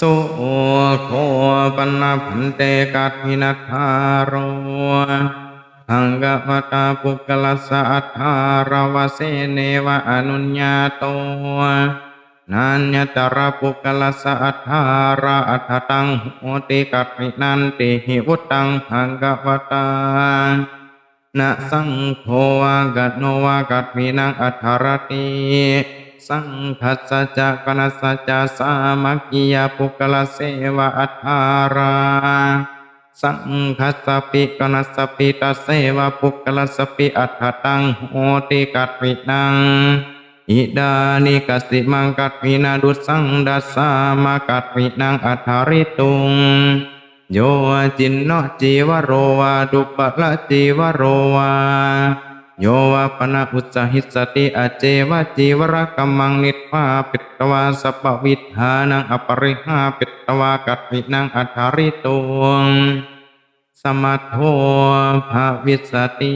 สุโคปนะพันเตกัตมินัทารโรอังกปตาปุกลสสะอัฏฐารวเสเนวะอนุญญาโตนัญญตระปุกลสสะอัฏฐาระอัฏฐตังโหติกัตมินันติหิวุตังอังกปตานะสังโฆวากัตโนวากัตมีนังอัฏฐารติ สังคัสจะกนัสจะสามัคคียปุกละเสวะอัฏฐาราสังคัสปิกนัสปิตัสเสวะปุกละสปิอัฏฐตังโหติกัตวินังอิดานิกสิมังกัตวินาดุสังดัสสามากัตวินังอัฏฐาริตุงโยจินโนจีวโรวาดุปะละจีวโรวา โยวะปนะอุจหิสติอเจวะจีวรกัมมังนิทวาปิตวาสปวิธานังอปริหาปิตวากัตวินังอัฏฐาริตวงสมัทโทภาวิสติ